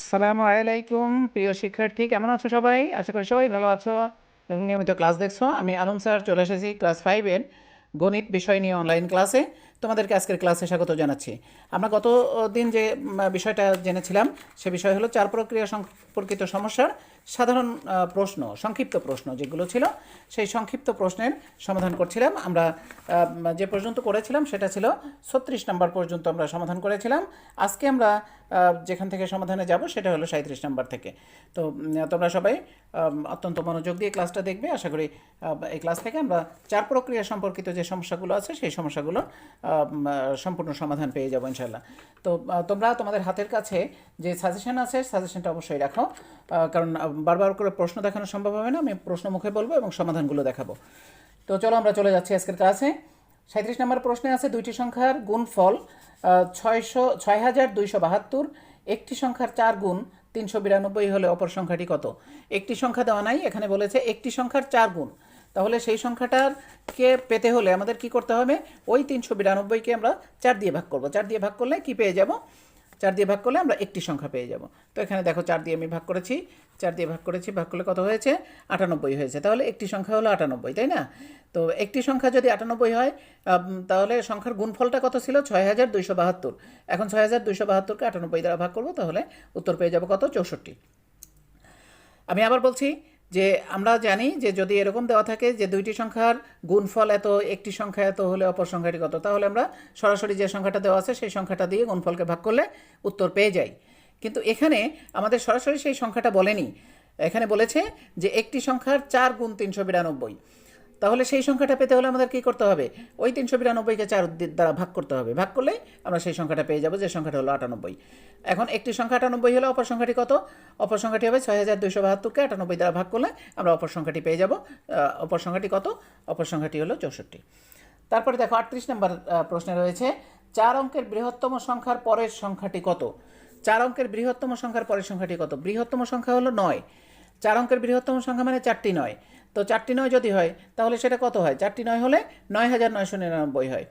আসসালামু আলাইকুম, প্রিয় শিক্ষার্থী, কেমন আছো সবাই? আশা করি সবাই ভালো আছো। নিয়মিত ক্লাস দেখছ। আমি আলম স্যার চলে এসেছি ক্লাস ফাইভের গণিত বিষয় নিয়ে অনলাইন ক্লাসে তোমাদেরকে আজকের ক্লাসে স্বাগত জানাচ্ছি। আমরা গত দিন যে বিষয়টা জেনেছিলাম সে বিষয় হলো চার প্রক্রিয়া সম্পর্কিত সমস্যার সাধারণ প্রশ্ন সংক্ষিপ্ত প্রশ্ন যেগুলো ছিল সেই সংক্ষিপ্ত প্রশ্নের সমাধান করছিলাম। আমরা যে পর্যন্ত করেছিলাম সেটা ছিল ছত্রিশ নম্বর পর্যন্ত আমরা সমাধান করেছিলাম। আজকে আমরা যেখান থেকে সমাধানে যাব সেটা হলো সাঁত্রিশ নম্বর থেকে। তো তোমরা সবাই অত্যন্ত মনোযোগ দিয়ে ক্লাসটা দেখবে। আশা করি এই ক্লাস থেকে আমরা চার প্রক্রিয়া সম্পর্কিত যে সমস্যাগুলো আছে সেই আহ, সম্পূর্ণ সমাধান পেয়ে যাব ইনশাল্লাহ তো তোমরা তোমাদের হাতের কাছে যে সাজেশন আছে সাজেশনটা অবশ্যই রাখো। কারণ বারবার করে প্রশ্ন দেখানো সম্ভব হবে না। আমি প্রশ্ন মুখে বলব এবং সমাধানগুলো দেখাবো। তো চলো আমরা চলে যাচ্ছি আজকের ক্লাসে। সাঁত্রিশ নম্বর প্রশ্নে আছে দুইটি সংখ্যার গুণফল ছয়শো ছয় হাজার দুইশো বাহাত্তর। একটি সংখ্যার চার গুণ তিনশো বিরানব্বই হলে অপর সংখ্যাটি কত? একটি সংখ্যা দেওয়া নাই, এখানে বলেছে একটি সংখ্যার চার গুণ। তাহলে সেই সংখ্যাটারকে পেতে হলে আমাদের কি করতে হবে? ওই তিনশো বিরানব্বইকে আমরা চার দিয়ে ভাগ করব। চার দিয়ে ভাগ করলে কি পেয়ে যাব? চার দিয়ে ভাগ করলে আমরা একটি সংখ্যা পেয়ে যাব। তো এখানে দেখো চার দিয়ে আমি ভাগ করেছি। চার দিয়ে ভাগ করেছি, ভাগ করলে কত হয়েছে? আটানব্বই হয়েছে। তাহলে একটি সংখ্যা হলো আটানব্বই, তাই না? তো একটি সংখ্যা যদি আটানব্বই হয় তাহলে সংখ্যার গুণফলটা কত ছিল? ছয় হাজার দুইশো বাহাত্তর। এখন ছয় হাজার দুইশো বাহাত্তরকে আটানব্বই দ্বারা ভাগ করব, তাহলে উত্তর পেয়ে যাব কত? চৌষট্টি। আমি আবার বলছি যে আমরা জানি যে যদি এরকম দেওয়া থাকে যে দুইটি সংখ্যার গুণফল এত, একটি সংখ্যা এত হলে অপর সংখ্যাটি কত, তাহলে আমরা সরাসরি যে সংখ্যাটা দেওয়া আছে সেই সংখ্যাটা দিয়ে গুণফলকে ভাগ করলে উত্তর পেয়ে যাই। কিন্তু এখানে আমাদের সরাসরি সেই সংখ্যাটা বলেনি। এখানে বলেছে যে একটি সংখ্যার চার গুণ তিনশো বিরানব্বই। তাহলে সেই সংখ্যাটা পেতে হলে আমাদের কী করতে হবে? ওই তিনশো বিরানব্বইকে চার দ্বারা ভাগ করতে হবে। ভাগ করলেই আমরা সেই সংখ্যাটা পেয়ে যাব, যে সংখ্যাটা হলো আটানব্বই। এখন একটি সংখ্যা আটানব্বই হলে অপর সংখ্যাটি কত? অপর সংখ্যাটি হবে ছয় হাজার দুইশো বাহাত্তরকে আটানব্বই দ্বারা ভাগ করলে আমরা অপর সংখ্যাটি পেয়ে যাব। অপর সংখ্যাটি কত? অপর সংখ্যাটি হলো চৌষট্টি। তারপরে দেখো আটত্রিশ নম্বর প্রশ্নে রয়েছে, চার অঙ্কের বৃহত্তম সংখ্যার পরের সংখ্যাটি কত? চার অঙ্কের বৃহত্তম সংখ্যার পরের সংখ্যাটি কত? বৃহত্তম সংখ্যা হলো নয়। চার অঙ্কের বৃহত্তম সংখ্যা মানে চারটি নয়। তো চারটি নয় যদি হয়, তাহলে সেটা কত হয়? চারটি নয় হলে নয় হাজার নয়শো নিরানব্বই হয়।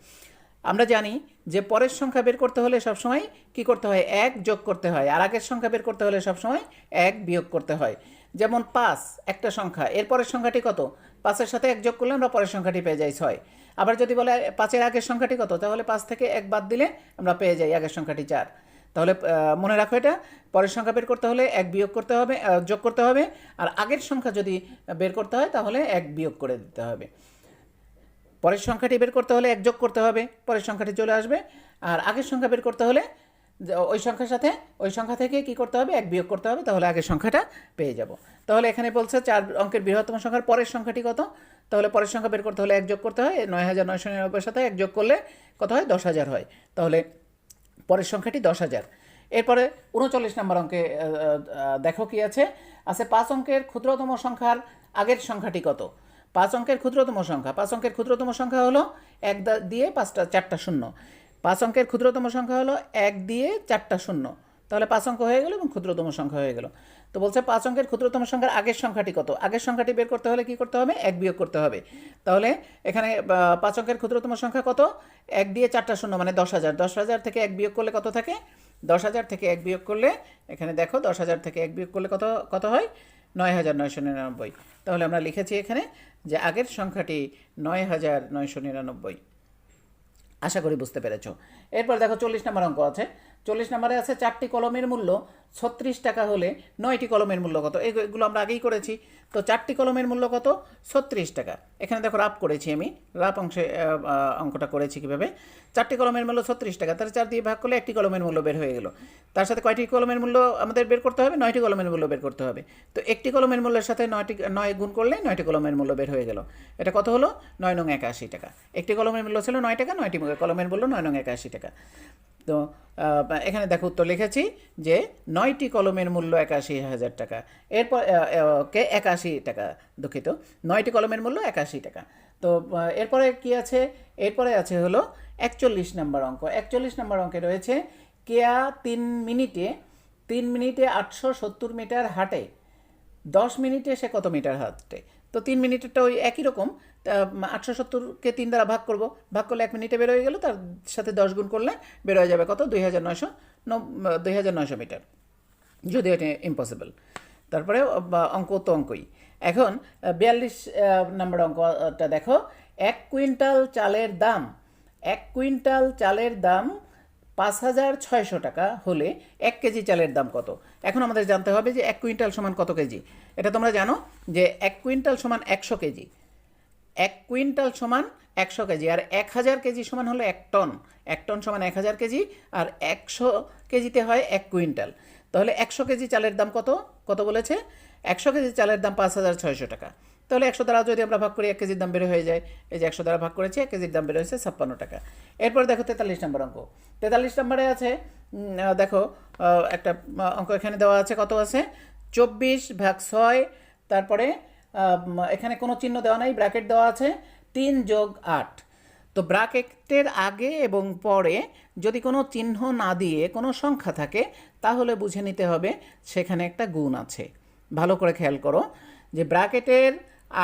আমরা জানি যে পরের সংখ্যা বের করতে হলে সবসময় কি করতে হয়? এক যোগ করতে হয়। আর আগের সংখ্যা বের করতে হলে সবসময় এক বিয়োগ করতে হয়। যেমন পাঁচ, একটা সংখ্যা। এর পরের সংখ্যাটি কত? পাঁচের সাথে এক যোগ করলে আমরা পরের সংখ্যাটি পেয়ে যাই ছয়। আবার যদি বলে পাঁচের আগের সংখ্যাটি কত? তাহলে পাঁচ থেকে এক বাদ দিলে আমরা পেয়ে যাই আগের সংখ্যাটি চার। তাহলে মনে রাখো এটা। পরের সংখ্যা বের করতে হলে এক বিয়োগ করতে হবে যোগ করতে হবে। আর আগের সংখ্যা যদি বের করতে হয়, তাহলে এক বিয়োগ করে দিতে হবে। পরের সংখ্যাটি বের করতে হলে এক যোগ করতে হবে, পরের সংখ্যাটি চলে আসবে। আর আগের সংখ্যা বের করতে হলে ওই সংখ্যার সাথে, ওই সংখ্যা থেকে কি করতে হবে? এক বিয়োগ করতে হবে, তাহলে আগের সংখ্যাটা পেয়ে যাব। তাহলে এখানে বলছে চার অঙ্কের বৃহত্তম সংখ্যার পরের সংখ্যাটি কত? তাহলে পরের সংখ্যা বের করতে হলে এক যোগ করতে হয়, নয় হাজার নয়শো নিরানব্বইয়ের সাথে এক যোগ করলে কত হয়? দশ হাজার হয়। তাহলে পরের সংখ্যাটি দশ হাজার। এরপরে উনচল্লিশ নম্বর অঙ্কে দেখো কি আছে? আছে পাঁচ অঙ্কের ক্ষুদ্রতম সংখ্যার আগের সংখ্যাটি কত? পাঁচ অঙ্কের ক্ষুদ্রতম সংখ্যা, পাঁচ অঙ্কের ক্ষুদ্রতম সংখ্যা হলো এক দিয়ে পাঁচটা, চারটা শূন্য। পাঁচ অঙ্কের ক্ষুদ্রতম সংখ্যা হলো এক দিয়ে চারটা শূন্য। তাহলে পাঁচ অঙ্ক হয়ে গেল এবং ক্ষুদ্রতম সংখ্যা হয়ে গেল। তো বলছে পাঁচ অঙ্কের ক্ষুদ্রতম সংখ্যার আগের সংখ্যাটি কত? আগের সংখ্যাটি বের করতে হলে কি করতে হবে? এক বিয়োগ করতে হবে। তাহলে এখানে পাঁচ অঙ্কের ক্ষুদ্রতম সংখ্যা কত? এক দিয়ে চারটা শূন্য মানে দশ হাজার। দশ হাজার থেকে এক বিয়োগ করলে কত থাকে? দশ হাজার থেকে এক বিয়োগ করলে, এখানে দেখো, দশ হাজার থেকে এক বিয়োগ করলে কত কত হয়? নয় হাজার নয়শো নিরানব্বই। তাহলে আমরা লিখেছি এখানে যে আগের সংখ্যাটি নয় হাজার নয়শো নিরানব্বই। আশা করি বুঝতে পেরেছ। এরপর দেখো চল্লিশ নম্বর অঙ্ক আছে। চল্লিশ নম্বরে আছে চারটি কলমের মূল্য, ছত্রিশ টাকা হলে নয়টি কলমের মূল্য কত? এগু- এগুলো আমরা আগেই করেছি। তো চারটি কলমের মূল্য কত? ছত্রিশ টাকা। এখানে দেখো রাপ করেছি আমি। রাপ অংশে অঙ্কটা করেছি কীভাবে? চারটি কলমের মূল্য ছত্রিশ টাকা। তাহলে চার দিয়ে ভাগ করলে একটি কলমের মূল্য বের হয়ে গেল। তার সাথে কয়টি কলমের মূল্য আমাদের বের করতে হবে? নয়টি কলমের মূল্য বের করতে হবে। তো একটি কলমের মূল্যের সাথে নয়টি, নয় গুণ করলে নয়টি কলমের মূল্য বের হয়ে গেল। এটা কত হলো? নয় নং একাশি টাকা। একটি কলমের মূল্য ছিল নয় টাকা, নয়টি কলমের মূল্য নয় নং একাশি টাকা। তো এখানে দেখো উত্তর লিখেছি যে নয়টি কলমের মূল্য একাশি হাজার টাকা। এরপর কে একাশি টাকা দুঃখিত। নয়টি কলমের মূল্য একাশি টাকা। তো এরপরে কি আছে? এরপরে আছে হলো একচল্লিশ নাম্বার অঙ্ক। একচল্লিশ নাম্বার অঙ্কে রয়েছে, কেয়া তিন মিনিটে তিন মিনিটে আটশো সত্তর মিটার হাঁটে, দশ মিনিটে সে কত মিটার হাঁটে? তো তিন মিনিটেরটা ওই একই রকম। আটশো সত্তরকে তিন দ্বারা ভাগ করব, ভাগ করলে এক মিনিটে বের হয়ে গেল, তার সাথে দশ গুণ করলে বেরোয় যাবে কত? দুই হাজার নয়শো দুই হাজার নয়শো মিটার। যদিও এটা ইম্পসিবল তারপরে অঙ্ক তো অঙ্কই। এখন বিয়াল্লিশ নম্বর অঙ্কটা দেখো। এক কুইন্টাল চালের দাম, এক কুইন্টাল চালের দাম পাঁচ হাজার ছয়শো টাকা হলে এক কেজি চালের দাম কত? এখন আমাদের জানতে হবে যে এক কুইন্টাল সমান কত কেজি? এটা তোমরা জানো যে এক কুইন্টাল সমান একশো কেজি। এক কুইন্টাল সমান একশো কেজি, আর এক হাজার কেজি সমান হলো এক টন। এক টন সমান এক হাজার কেজি, আর একশো কেজিতে হয় এক কুইন্টাল। তাহলে একশো কেজি চালের দাম কত? কত বলেছে? একশো কেজি চালের দাম পাঁচ হাজার ছয়শো টাকা। তাহলে একশো দ্বারা যদি আমরা ভাগ করি, এক কেজির দাম বের হয়ে যায়। এই যে একশো দ্বারা ভাগ করেছি, এক কেজির দাম বের হয়েছে ছাপ্পান্ন টাকা। এরপর দেখো তেতাল্লিশ নম্বর অঙ্ক। তেতাল্লিশ নম্বরে আছে দেখো একটা অঙ্ক এখানে দেওয়া আছে, কত আছে? চব্বিশ ভাগ ছয়, তারপরে এখানে কোনো চিহ্ন দেওয়া নাই, ব্র্যাকেট দেওয়া আছে, তিন যোগ আট। তো ব্র্যাকেটের আগে এবং পরে যদি কোনো চিহ্ন না দিয়ে কোনো সংখ্যা থাকে, তাহলে বুঝে নিতে হবে সেখানে একটা গুণ আছে। ভালো করে খেয়াল করো যে ব্র্যাকেটের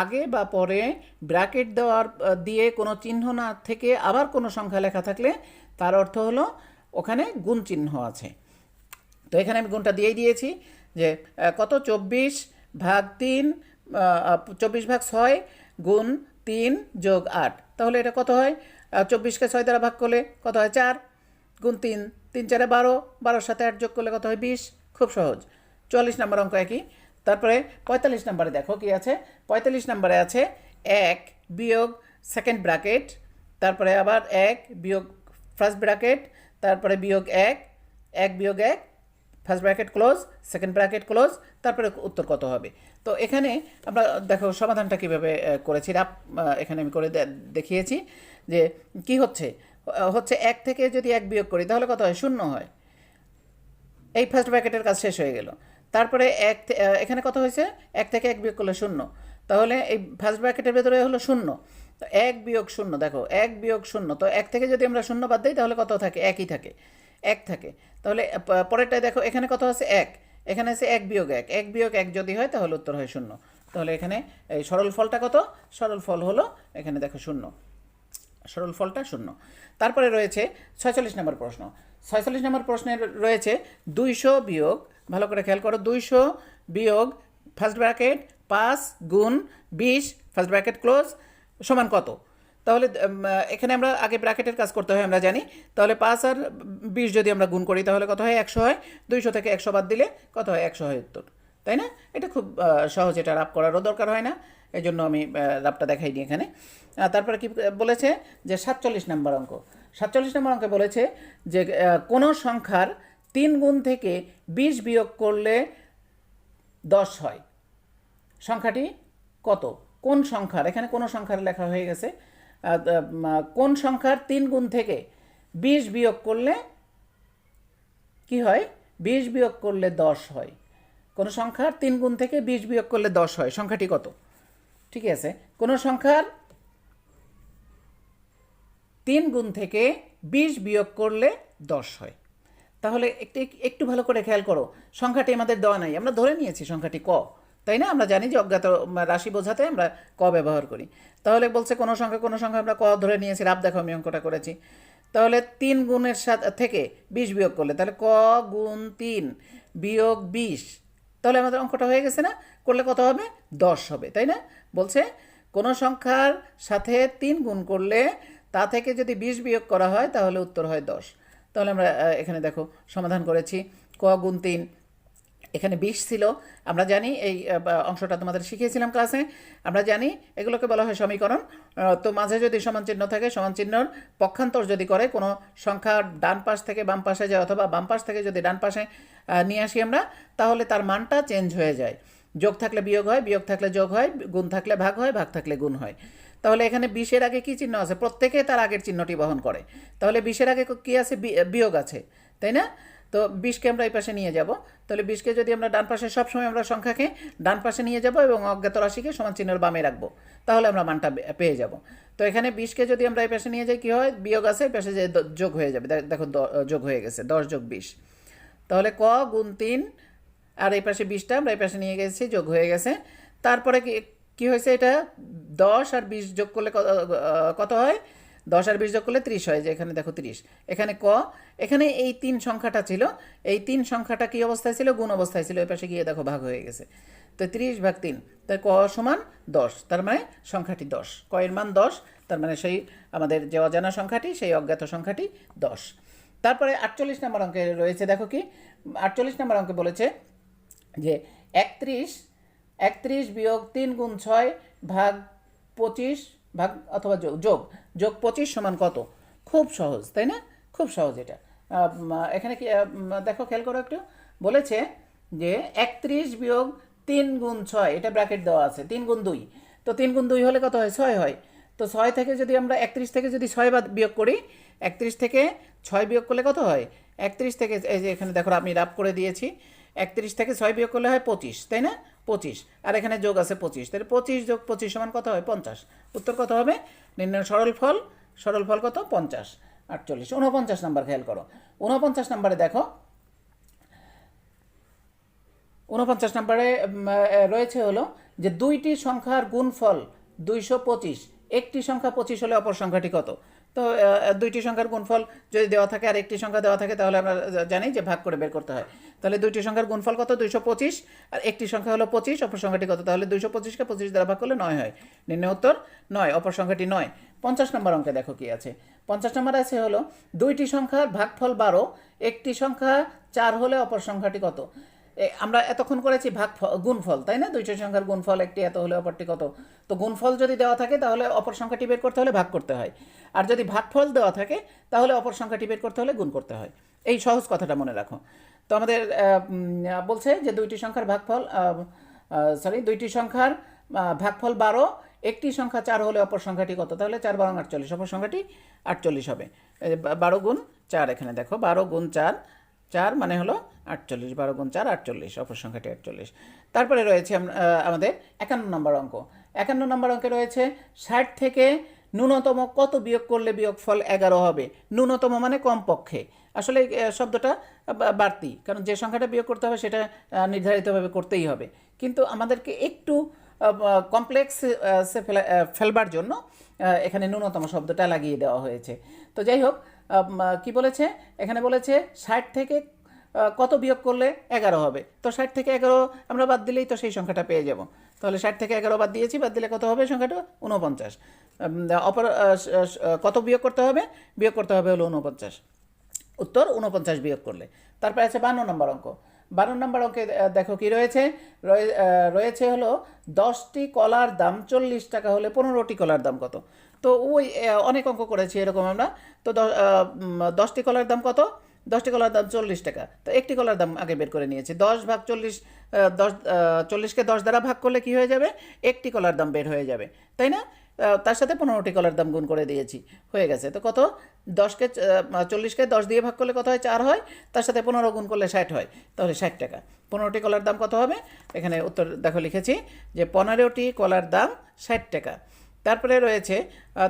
আগে বা পরে ব্র্যাকেট দেওয়ার দিয়ে কোনো চিহ্ন না থেকে আবার কোনো সংখ্যা লেখা থাকলে, তার অর্থ হলো ওখানে গুণ চিহ্ন আছে। তো এখানে আমি গুণটা দিয়েই দিয়েছি যে কত? চব্বিশ ভাগ তিন চব্বিশ ভাগ ছয় গুণ তিন যোগ আট। তাহলে এটা কত হয়? চব্বিশকে ছয় দ্বারা ভাগ করলে কত হয়? চার। গুণ তিন। তিন চারে বারো। বারোর সাথে আট যোগ করলে কত হয়? বিশ। খুব সহজ। চুয়াল্লিশ নম্বর অঙ্ক একই। তারপরে পঁয়তাল্লিশ নম্বরে দেখো কি আছে? পঁয়তাল্লিশ নম্বরে আছে এক বিয়োগ সেকেন্ড ব্র্যাকেট তারপরে আবার এক বিয়োগ ফার্স্ট ব্র্যাকেট তারপরে বিয়োগ এক এক বিয়োগ এক first bracket close second bracket close তারপরে উত্তর কত হবে? তো এখানে আমরা দেখো সমাধানটা কীভাবে করেছি। রাপ এখানে আমি করে দেখিয়েছি যে কি হচ্ছে? হচ্ছে এক থেকে যদি এক বিয়োগ করি, তাহলে কত হয়? শূন্য হয়। এই ফার্স্ট ব্র্যাকেটের কাজ শেষ হয়ে গেল। তারপরে এক এখানে কত হয়েছে? এক থেকে এক বিয়োগ করলে শূন্য। তাহলে এই ফার্স্ট ব্র্যাকেটের ভেতরে হলো শূন্য। তো এক বিয়োগ শূন্য, দেখো, এক বিয়োগ শূন্য। তো এক থেকে যদি আমরা শূন্য বাদ দিই, তাহলে কত থাকে? একই থাকে। এক থাকে। তাহলে পরেরটায় দেখো, এখানে কত আছে? এক। এখানে আছে এক বিয়োগ এক। এক বিয়োগ এক যদি হয়, তাহলে উত্তর হয় শূন্য। তাহলে এখানে এই সরল ফলটা কত? সরল ফল হলো, এখানে দেখো শূন্য। সরল ফলটা শূন্য। তারপরে রয়েছে ছয়চল্লিশ নম্বর প্রশ্ন। ছয়চল্লিশ নম্বর প্রশ্নের রয়েছে দুইশো বিয়োগ, ভালো করে খেয়াল করো, দুইশো বিয়োগ ফার্স্ট ব্র্যাকেট পাঁচ গুণ বিশ, ফার্স্ট ব্র্যাকেট ক্লোজ, সমান কত? তাহলে এখানে আমরা আগে ব্র্যাকেটের কাজ করতে হয়, আমরা জানি। তাহলে পাঁচ আর বিশ যদি আমরা গুণ করি, তাহলে কত হয়? একশো হয়। দুইশো থেকে একশো বাদ দিলে কত হয়? একশো হয় উত্তর। তাই না? এটা খুব সহজ, এটা রাপ করারও দরকার হয় না। এই জন্য আমি রাপটা দেখাই দিই এখানে। তারপরে কি বলেছে? যে সাতচল্লিশ নম্বর অঙ্ক। সাতচল্লিশ নম্বর অঙ্কে বলেছে যে কোনো সংখ্যার তিন গুণ থেকে বিশ বিয়োগ করলে দশ হয়। সংখ্যাটি কত? কোন সংখ্যার? এখানে কোন সংখ্যার লেখা হয়ে গেছে। কোন সংখ্যার তিন গুণ থেকে বিশ বিয়োগ করলে কি হয়? বিশ বিয়োগ করলে দশ হয়। কোনো সংখ্যার তিন গুণ থেকে বিশ বিয়োগ করলে দশ হয়। সংখ্যাটি কত? ঠিক আছে। কোনো সংখ্যার তিন গুণ থেকে বিশ বিয়োগ করলে দশ হয়। তাহলে একটু একটু ভালো করে খেয়াল করো। সংখ্যাটি আমাদের দেওয়া নাই। আমরা ধরে নিয়েছি সংখ্যাটি ক। তাই না? আমরা জানি যে অজ্ঞাত রাশি বোঝাতে আমরা ক ব্যবহার করি। তাহলে বলছে কোনো সংখ্যা কোনো সংখ্যা আমরা ক ধরে নিয়েছি, রাব দেখো আমি অঙ্কটা করেছি। তাহলে তিন গুণের সাথে, থেকে বিশ বিয়োগ করলে, তাহলে ক গুণ তিন বিয়োগ বিশ, তাহলে আমাদের অঙ্কটা হয়ে গেছে না? করলে কত হবে? দশ হবে, তাই না? বলছে কোনো সংখ্যার সাথে তিন গুণ করলে তা থেকে যদি বিশ বিয়োগ করা হয়, তাহলে উত্তর হয় দশ। তাহলে আমরা এখানে দেখো সমাধান করেছি। ক গুণ তিন এখানে বিষ ছিল। আমরা জানি এই অংশটা তোমাদের শিখিয়েছিলাম ক্লাসে। আমরা জানি এগুলোকে বলা হয় সমীকরণ। তো মাঝে যদি সমান চিহ্ন থাকে, সমান চিহ্নর পক্ষান্তর যদি করে, কোনো সংখ্যা ডান পাশ থেকে বাম পাশে যায় অথবা বাম পাশ থেকে যদি ডান পাশে নিয়ে আসি আমরা, তাহলে তার মানটা চেঞ্জ হয়ে যায়। যোগ থাকলে বিয়োগ হয়, বিয়োগ থাকলে যোগ হয়, গুণ থাকলে ভাগ হয়, ভাগ থাকলে গুণ হয়। তাহলে এখানে বিশের আগে কি চিহ্ন আছে? প্রত্যেকে তার আগের চিহ্নটি বহন করে। তাহলে বিশের আগে কি আছে? বিয়োগ আছে। তাই না? তো বিশকে আমরা এই পাশে নিয়ে যাব। তাহলে বিশকে যদি আমরা ডান পাশে সবসময় আমরা সংখ্যাকে ডান পাশে নিয়ে যাব এবং অজ্ঞাত রাশিকে সমান চিহ্নের বামে রাখব, তাহলে আমরা মানটা পেয়ে যাব। তো এখানে বিশকে যদি আমরা এই পাশে নিয়ে যাই, কী হয়? বিয়োগ আছে, এই পাশে যে যোগ হয়ে যাবে। দেখো যোগ হয়ে গেছে, দশ যোগ বিশ। তাহলে ক গুণ তিন, আর এই পাশে বিশটা আমরা এই পাশে নিয়ে গেছি, যোগ হয়ে গেছে। তারপরে কি হয়েছে এটা? দশ আর বিশ যোগ করলে কত হয়? দশ আর বিশ যোগ করলে ত্রিশ হয় যে এখানে দেখো ত্রিশ। এখানে ক, এখানে এই তিন সংখ্যাটা ছিল, এই তিন সংখ্যাটা কি অবস্থায় ছিল? গুণ অবস্থায় ছিল এই পাশে গিয়ে দেখো ভাগ হয়ে গেছে। তো ত্রিশ ভাগ তিন তাই ক সমান দশ, তার মানে সংখ্যাটি দশ। কয়ের মান দশ, তার মানে সেই আমাদের যে অজানা সংখ্যাটি, সেই অজ্ঞাত সংখ্যাটি দশ। তারপরে আটচল্লিশ নম্বর অঙ্কে রয়েছে, দেখো কি? আটচল্লিশ নম্বর অঙ্কে বলেছে যে একত্রিশ একত্রিশ বিয়োগ তিন গুণ ছয় ভাগ পঁচিশ ভাগ অথবা যোগ যোগ যোগ পঁচিশ সমান কত? খুব সহজ, তাই না? খুব সহজ এটা। এখানে কি দেখো, খেয়াল করো একটু। বলেছে যে একত্রিশ বিয়োগ তিন গুণ ছয়, এটা ব্র্যাকেট দেওয়া আছে, তিন গুণ দুই। তো তিন গুণ দুই হলে কত হয়? ছয় হয়। তো ছয় থেকে যদি আমরা একত্রিশ থেকে যদি ছয় বাদ বিয়োগ করি, একত্রিশ থেকে ছয় বিয়োগ করলে কত হয়? একত্রিশ থেকে, এই যে এখানে দেখো, আমি রাপ করে দিয়েছি। একত্রিশ থেকে ছয় বিয়োগ করলে হয় পঁচিশ, তাই না? পঁচিশ। আর এখানে যোগ আছে পঁচিশ। তাহলে পঁচিশ যোগ পঁচিশ সমান কত হয়? পঞ্চাশ। উত্তর কত হবে? নির্ণয় সরল ফল। সরল ফল কত? পঞ্চাশ। আটচল্লিশ। উনপঞ্চাশ নাম্বার খেয়াল করো। উনপঞ্চাশ নাম্বারে দেখো। উনপঞ্চাশ নম্বরে রয়েছে হলো যে দুইটি সংখ্যার গুণফল দুইশো পঁচিশ। একটি সংখ্যা পঁচিশ হলে অপর সংখ্যাটি কত? তো দুইটি সংখ্যার গুণফল যদি দেওয়া থাকে আর একটি সংখ্যা দেওয়া থাকে, তাহলে আমরা জানি যে ভাগ করে বের করতে হয়। তাহলে দুইটি সংখ্যার গুণফল কত? দুইশো পঁচিশ। আর একটি সংখ্যা হলো পঁচিশ, অপর সংখ্যাটি কত? তাহলে দুইশো পঁচিশকে পঁচিশ দ্বারা ভাগ করলে নয় হয়। নিম্ন উত্তর, নয়। অপর সংখ্যাটি নয়। পঞ্চাশ নম্বর অঙ্কে দেখো কি আছে। পঞ্চাশ নম্বর আছে হলো, দুইটি সংখ্যার ভাগফল বারো, একটি সংখ্যা চার হলে অপর সংখ্যাটি কত? আমরা এতক্ষণ করেছি ভাগ গুণফল, তাই না? দুইটি সংখ্যার গুণফল, একটি এত হলে অপরটি কত? তো গুণফল যদি দেওয়া থাকে, তাহলে অপর সংখ্যাটি বের করতে হলে ভাগ করতে হয়। আর যদি ভাগফল দেওয়া থাকে, তাহলে অপর সংখ্যাটি বের করতে হলে গুণ করতে হয়। এই সহজ কথাটা মনে রাখো। তো আমাদের বলছে যে দুইটি সংখ্যার ভাগফল সরি দুইটি সংখ্যার ভাগফল বারো, একটি সংখ্যা চার হলে অপর সংখ্যাটি কত? তাহলে চার, বারো, আটচল্লিশ, অপর সংখ্যাটি আটচল্লিশ হবে। বারো গুণ চার এখানে দেখো, বারো গুণ চার চার মানে হলো আটচল্লিশ, বারো গুণ চার আটচল্লিশ, অপর সংখ্যাটি আটচল্লিশ। তারপরে রয়েছে আমাদের একান্ন নম্বর অঙ্ক। একান্ন নম্বর অঙ্কে রয়েছে ষাট থেকে ন্যূনতম কত বিয়োগ করলে বিয়োগফল এগারো হবে? ন্যূনতম মানে কমপক্ষে। আসলে শব্দটা বাড়তি, কারণ যে সংখ্যাটা বিয়োগ করতে হবে সেটা নির্ধারিতভাবে করতেই হবে। কিন্তু আমাদেরকে একটু কমপ্লেক্স ফেলবার জন্য এখানে ন্যূনতম শব্দটা লাগিয়ে দেওয়া হয়েছে। তো যাই হোক কি বলেছে? এখানে বলেছে, ষাট থেকে কত বিয়োগ করলে এগারো হবে? তো ষাট থেকে এগারো আমরা বাদ দিলেই তো সেই সংখ্যাটা পেয়ে যাব। তাহলে ষাট থেকে এগারো বাদ দিয়েছি, বাদ দিলে কত হবে সংখ্যাটা? উনপঞ্চাশ অপর কত বিয়োগ করতে হবে? বিয়োগ করতে হবে হলো উনপঞ্চাশ উত্তর উনপঞ্চাশ বিয়োগ করলে। তারপরে আছে বান্ন নম্বর অঙ্ক। বান্ন নম্বর অঙ্কে দেখো কি রয়েছে? রয়েছে হলো দশটি কলার দাম চল্লিশ টাকা হলে পনেরোটি কলার দাম কত? তো ওই অনেক অঙ্ক করেছি এরকম আমরা। তো দশটি কলার দাম কত? দশটি কলার দাম চল্লিশ টাকা। তো একটি কলার দাম আগে বের করে নিয়েছি। দশ ভাগ চল্লিশ দশ চল্লিশকে দশ দ্বারা ভাগ করলে কি হয়ে যাবে? একটি কলার দাম বের হয়ে যাবে। তাই না? তার সাথে পনেরোটি কলার দাম গুণ করে দিয়েছি। হয়ে গেছে। তো কত? দশকে চল্লিশকে দশ দিয়ে ভাগ করলে কত হয়? চার হয়। তার সাথে পনেরো গুণ করলে ষাট হয়। তাহলে ষাট টাকা। পনেরোটি কলার দাম কত হবে? এখানে উত্তর দেখো লিখেছি যে পনেরোটি কলার দাম ষাট টাকা। তারপরে রয়েছে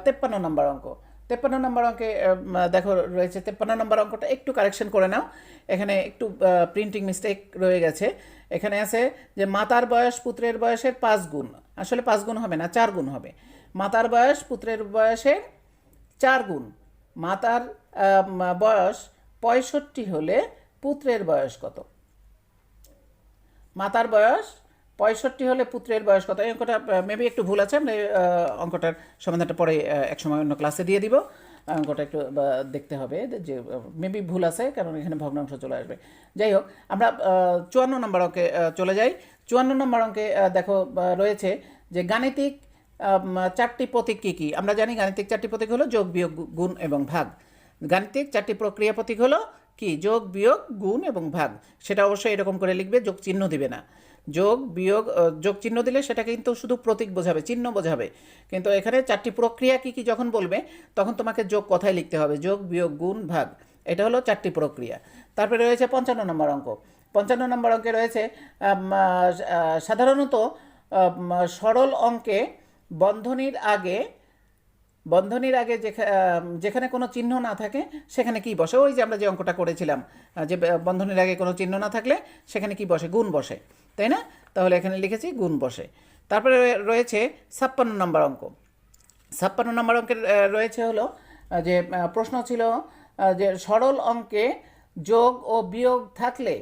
তেপ্পান্ন নম্বর অঙ্ক। তেপ্পান্ন নম্বর অঙ্কে দেখো রয়েছে তেপ্পান্ন নম্বর অঙ্কটা একটু কারেকশন করে নাও। এখানে একটু প্রিন্টিং মিস্টেক রয়ে গেছে। এখানে আছে যে মাতার বয়স পুত্রের বয়সের পাঁচ গুণ। আসলে পাঁচ গুণ হবে না, চার গুণ হবে। মাতার বয়স পুত্রের বয়সের চার গুণ। মাতার বয়স পঁয়ষট্টি হলে পুত্রের বয়স কত? মাতার বয়স পঁয়ষট্টি হলে পুত্রের বয়স কত? এই অঙ্কটা মেবি একটু ভুল আছে এই, আহ, অঙ্কটার সমাধানটা পরে এক সময় অন্য ক্লাসে দিয়ে দিব। অঙ্কটা একটু দেখতে হবে যে মেবি ভুল আছে কারণ এখানে ভগ্নাংশ চলে আসবে। যাই হোক আমরা চুয়ান্ন নম্বর অঙ্কে চলে যাই। চুয়ান্ন নম্বর অঙ্কে দেখো রয়েছে যে গাণিতিক চারটি প্রতীক কী কী? আমরা জানি গাণিতিক চারটি প্রতীক হলো যোগ বিয়োগ গুণ এবং ভাগ। গাণিতিক চারটি প্রক্রিয়া প্রতীক হলো কি? যোগ বিয়োগ গুণ এবং ভাগ। সেটা অবশ্যই এরকম করে লিখবে যোগ চিহ্ন দিবে না। যোগ, বিয়োগ যোগ চিহ্ন দিলে সেটা কিন্তু শুধু প্রতীক বোঝাবে, চিহ্ন বোঝাবে। কিন্তু এখানে চারটি প্রক্রিয়া কী কী যখন বলবে, তখন তোমাকে যোগ কথায় লিখতে হবে। যোগ, বিয়োগ, গুণ, ভাগ। এটা হলো চারটি প্রক্রিয়া। তারপরে রয়েছে পঞ্চান্ন নম্বর অঙ্ক। পঞ্চান্ন নম্বর অঙ্কে রয়েছে সাধারণত সরল অঙ্কে বন্ধনীর আগে বন্ধনীর আগে যেখা- যেখানে কোনো চিহ্ন না থাকে, সেখানে কি বসে? ওই যে আমরা যে অঙ্কটা করেছিলাম যে বন্ধনীর আগে কোনো চিহ্ন না থাকলে, সেখানে কি বসে? গুণ বসে। তাই না? তাহলে এখানে লিখেছি গুণ বসে। তারপরে রয়েছে ছাপ্পান্ন নম্বর অঙ্ক। ছাপ্পান্ন নম্বর অঙ্কের রয়েছে হলো যে প্রশ্ন ছিল যে সরল অঙ্কে যোগ ও বিয়োগ থাকলে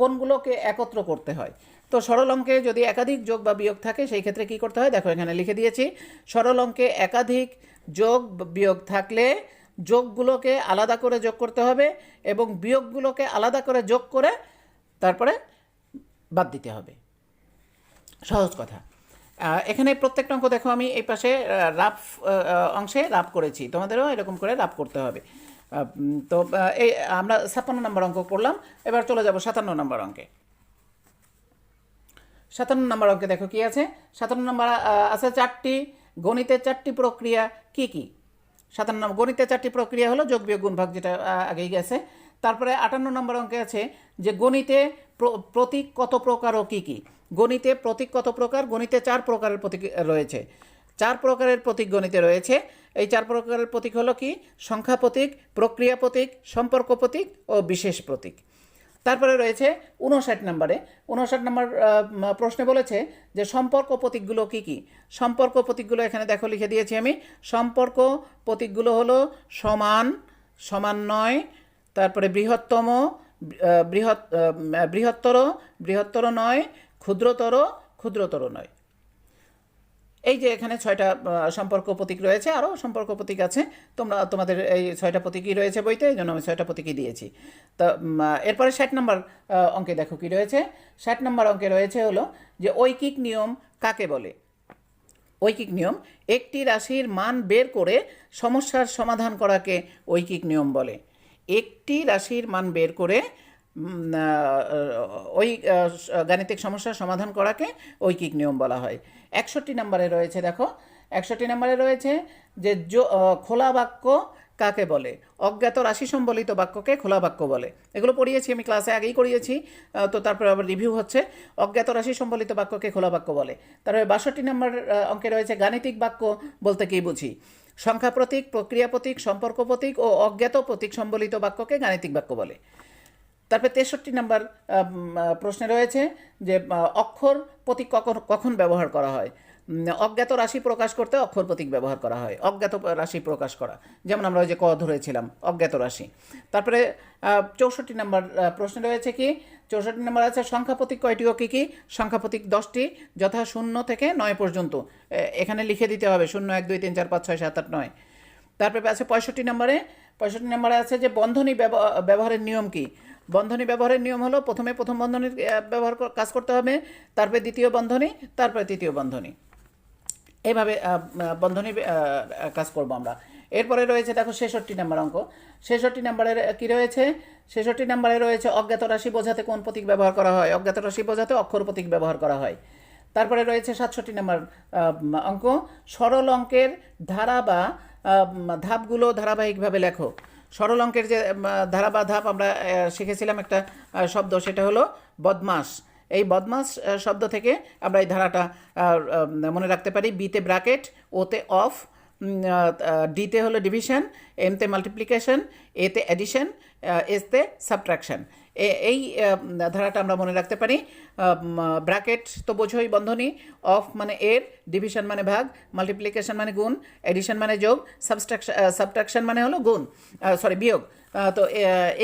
কোনগুলোকে একত্র করতে হয়? তো সরল অঙ্কে যদি একাধিক যোগ বা বিয়োগ থাকে, সেই ক্ষেত্রে কি করতে হয়? দেখো, এখানে লিখে দিয়েছি, সরল অঙ্কে একাধিক যোগ বিয়োগ থাকলে যোগগুলোকে আলাদা করে যোগ করতে হবে এবং বিয়োগগুলোকে আলাদা করে যোগ করে তারপরে বাদ দিতে হবে। সহজ কথা। এখানে প্রত্যেকটা অঙ্ক দেখো, আমি এই পাশে রাফ অংশে রাফ করেছি। তোমাদেরও এরকম করে রাফ করতে হবে। তো এই, আমরা ছাপ্পান্ন নম্বর অঙ্ক করলাম, এবার চলে যাব সাতান্ন নম্বর অঙ্কে। সাতান্ন নম্বর অঙ্কে দেখো কি আছে? সাতান্ন নম্বর আছে চারটি, গণিতের চারটি প্রক্রিয়া কি কি? সাতান্ন নম্বর গণিতের চারটি প্রক্রিয়া হলো যোগ বিয়োগ গুণ ভাগ, যেটা আগেই গেছে। তারপরে আটান্ন নম্বর অঙ্কে আছে যে গণিতে প্র- প্রতীক কত প্রকার ও কী কী? গণিতে প্রতীক কত প্রকার, গণিতে চার প্রকারের প্রতীক রয়েছে। চার প্রকারের প্রতীক গণিতে রয়েছে। এই চার প্রকারের প্রতীক হলো কি? সংখ্যা প্রতীক, প্রক্রিয়া প্রতীক, সম্পর্ক প্রতীক ও বিশেষ প্রতীক। তারপরে রয়েছে উনষাট নম্বরে। উনষাট নম্বর প্রশ্নে বলেছে যে সম্পর্ক প্রতীকগুলো কি কি? সম্পর্ক প্রতীকগুলো এখানে দেখো লিখে দিয়েছি আমি। সম্পর্ক প্রতীকগুলো হলো সমান সমান নয় তারপরে বৃহত্তম বৃহৎ বৃহত্তর বৃহত্তর নয়, ক্ষুদ্রতর ক্ষুদ্রতর নয়। এই যে এখানে ছয়টা সম্পর্ক প্রতীক রয়েছে আরও সম্পর্ক প্রতীক আছে। তোমরা, তোমাদের এই ছয়টা প্রতীকই রয়েছে বইতে, এই জন্য আমি ছয়টা প্রতীকই দিয়েছি। তো এরপরে ষাট নম্বর অঙ্কে দেখো কি রয়েছে। ষাট নম্বর অঙ্কে রয়েছে হলো যে ঐকিক নিয়ম কাকে বলে? ঐকিক নিয়ম, একটি রাশির মান বের করে সমস্যার সমাধান করাকে ঐকিক নিয়ম বলে। একটি রাশির মান বের করে ওই গাণিতিক সমস্যার সমাধান করাকে ঐকিক নিয়ম বলা হয়। একষট্টি নম্বরে রয়েছে, দেখো, একষট্টি নম্বরে রয়েছে যে খোলা বাক্য কাকে বলে? অজ্ঞাত রাশি সম্বলিত বাক্যকে খোলা বাক্য বলে। এগুলো পড়িয়েছি আমি ক্লাসে, আগেই করিয়েছি তো তারপরে আবার রিভিউ হচ্ছে। অজ্ঞাত রাশি সম্বলিত বাক্যকে খোলা বাক্য বলে। তারপরে বাষট্টি নম্বর অঙ্কে রয়েছে গাণিতিক বাক্য বলতে কি বুঝি? সংখ্যা প্রতীক প্রক্রিয়া প্রতীক সম্পর্ক প্রতীক ও অজ্ঞাত প্রতীক সম্বলিত বাক্যকে গাণিতিক বাক্য বলে। তারপরে তেষট্টি নাম্বার প্রশ্নে রয়েছে যে অক্ষর প্রতীক কখন কখন ব্যবহার করা হয়? অজ্ঞাত রাশি প্রকাশ করতে অক্ষর প্রতীক ব্যবহার করা হয়, অজ্ঞাত রাশি প্রকাশ করা। যেমন আমরা ওই যে ক ধরেছিলাম, অজ্ঞাত রাশি। তারপরে চৌষট্টি নাম্বার প্রশ্নে রয়েছে কি? চৌষট্টি নাম্বার আছে, সংখ্যা প্রতীক কয়টি ও কী কী? সংখ্যা প্রতীক দশটি, যথা শূন্য থেকে নয় পর্যন্ত। এখানে লিখে দিতে হবে, শূন্য, এক, দুই, তিন, চার, পাঁচ, ছয়, সাত, আট, নয়। তারপরে আছে পঁয়ষট্টি নম্বরে পঁয়ষট্টি নম্বরে আছে যে বন্ধনী ব্যব- ব্যবহারের নিয়ম কি? বন্ধনী ব্যবহারের নিয়ম হলো প্রথমে প্রথম বন্ধনীর ব্যবহার কাজ করতে হবে, তারপরে দ্বিতীয় বন্ধনী, তারপরে তৃতীয় বন্ধনী। আহ, বন্ধনী কাজ করব আমরা। এরপরে রয়েছে দেখো ছেষট্টি নাম্বার অঙ্ক। ছেষট্টি নাম্বারের কি রয়েছে? ছেষট্টি নাম্বারে রয়েছে অজ্ঞাত রাশি বোঝাতে কোন প্রতীক ব্যবহার করা হয়? অজ্ঞাত রাশি বোঝাতে অক্ষর প্রতীক ব্যবহার করা হয়। তারপরে রয়েছে সাতষট্টি নাম্বার অঙ্ক। সরল অঙ্কের ধারা বা ধাপগুলো ধারাবাহিকভাবে লেখো। সরল অঙ্কের যে ধারা বা ধাপ আমরা শিখেছিলাম একটা শব্দ সেটা হলো বদমাস। এই বদমাস শব্দ থেকে আমরা এই ধারাটা মনে রাখতে পারি। বিতে ব্র্যাকেট ওতে অফ ডিতে হলো ডিভিশন এমতে মাল্টিপ্লিকেশন এতে অ্যাডিশন এসতে সাবট্রাকশন এই ধারাটা আমরা মনে রাখতে পারি ব্র্যাকেট তো বোঝোই বন্ধনী, অফ মানে এর, ডিভিশন মানে ভাগ, মাল্টিপ্লিকেশন মানে গুণ, এডিশন মানে যোগ সাবস্ট্রাকশন সাবট্রাকশন মানে হলো গুণ সরি, বিয়োগ। তো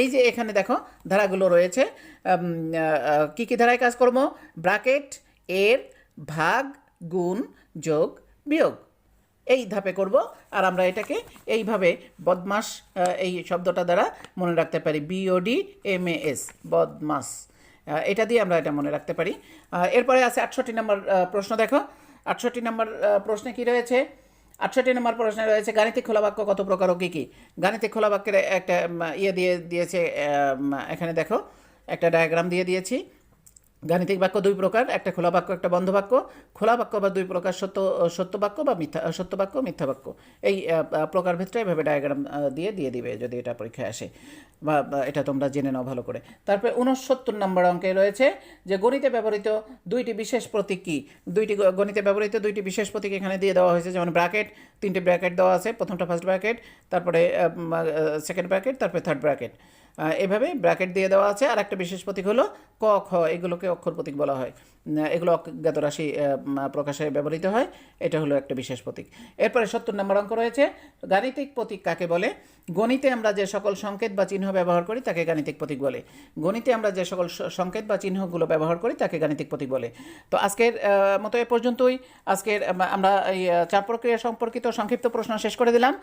এই যে এখানে দেখো ধারাগুলো রয়েছে কী কী ধারায় কাজ করব? ব্র্যাকেট, এর, ভাগ, গুণ, যোগ, বিয়োগ। এই ধাপে করব আর আমরা এটাকে এইভাবে বদমাস এই শব্দটা দ্বারা মনে রাখতে পারি। বিওডি এম এ এস বদমাস। এটা দিয়ে আমরা এটা মনে রাখতে পারি। এরপরে আছে আটষট্টি নম্বর প্রশ্ন দেখো। আটষট্টি নম্বর প্রশ্নে কি রয়েছে? আটষট্টি নম্বর প্রশ্নে রয়েছে, গাণিতিক খোলা বাক্য কত প্রকার ও কী কী? গাণিতিক খোলা বাক্যের একটা ইয়ে দিয়ে দিয়েছে এখানে দেখো, একটা ডায়াগ্রাম দিয়ে দিয়েছি। গাণিতিক বাক্য দুই প্রকার একটা খোলা বাক্য একটা বন্ধ বাক্য। খোলা বাক্য বা দুই প্রকার সত্য সত্য বাক্য বা মিথ্যা সত্য বাক্য মিথ্যা বাক্য। এই আহ, আহ, প্রকার ভিত্তিতে এভাবে ডায়াগ্রাম দিয়ে দিয়ে দিবে যদি এটা পরীক্ষায় আসে। বা এটা তোমরা জেনে নাও ভালো করে। তারপরে উনসত্তর নম্বর অঙ্কে রয়েছে যে গণিতে ব্যবহৃত দুইটি বিশেষ প্রতীক কী? দুইটি গণিতে ব্যবহৃত দুইটি বিশেষ প্রতীক এখানে দিয়ে দেওয়া হয়েছে যেমন ব্র্যাকেট তিনটি ব্র্যাকেট দেওয়া আছে প্রথমটা ফার্স্ট ব্র্যাকেট তারপরে সেকেন্ড ব্র্যাকেট তারপরে থার্ড ব্র্যাকেট এভাবে ব্র্যাকেট দিয়ে দেওয়া আছে। আর একটা বিশেষ প্রতীক হলো ক, খ। এগুলোকে অক্ষর প্রতীক বলা হয়। এগুলো অজ্ঞাত রাশি প্রকাশে ব্যবহৃত হয়। এটা হলো একটা বিশেষ প্রতীক। এরপরে সত্তর নম্বর অঙ্ক রয়েছে। গাণিতিক প্রতীক কাকে বলে? গণিতে আমরা যে সকল সংকেত বা চিহ্ন ব্যবহার করি, তাকে গাণিতিক প্রতীক বলে। গণিতে আমরা যে সকল সংকেত বা চিহ্নগুলো ব্যবহার করি, তাকে গাণিতিক প্রতীক বলে। তো আজকের মতো এ পর্যন্তই। আজকের আমরা এই চার প্রক্রিয়া সম্পর্কিত সংক্ষিপ্ত প্রশ্ন শেষ করে দিলাম।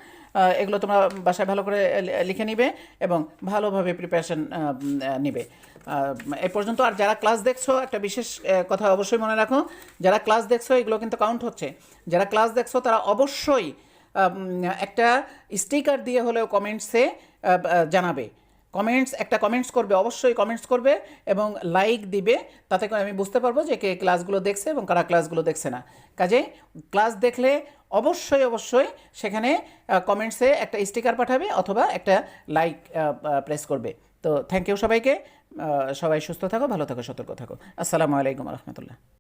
এগুলো তোমরা বাসায় ভালো করে লিখে নিবে এবং ভালোভাবে প্রিপারেশন নিবে। এ পর্যন্ত আর যারা ক্লাস দেখছ, একটা বিশেষ কথা অবশ্যই মনে রাখো। যারা ক্লাস দেখছ, এগুলো কিন্তু কাউন্ট হচ্ছে। যারা ক্লাস দেখছ, তারা অবশ্যই একটা স্টিকার দিয়ে হলেও কমেন্টসে জানাবে। কমেন্টস একটা কমেন্টস করবে, অবশ্যই কমেন্টস করবে এবং লাইক দিবে। তাতে করে আমি বুঝতে পারব যে কে ক্লাসগুলো দেখছে এবং কারা ক্লাসগুলো দেখছে না। কাজে ক্লাস দেখলে অবশ্যই অবশ্যই সেখানে কমেন্টসে একটা স্টিকার পাঠাবে অথবা একটা লাইক প্রেস করবে। তো থ্যাংক ইউ সবাইকে। সবাই সুস্থ থাকো ভালো থাকো সতর্ক থাকো। আসসালামু আলাইকুম রহমতুল্লাহ।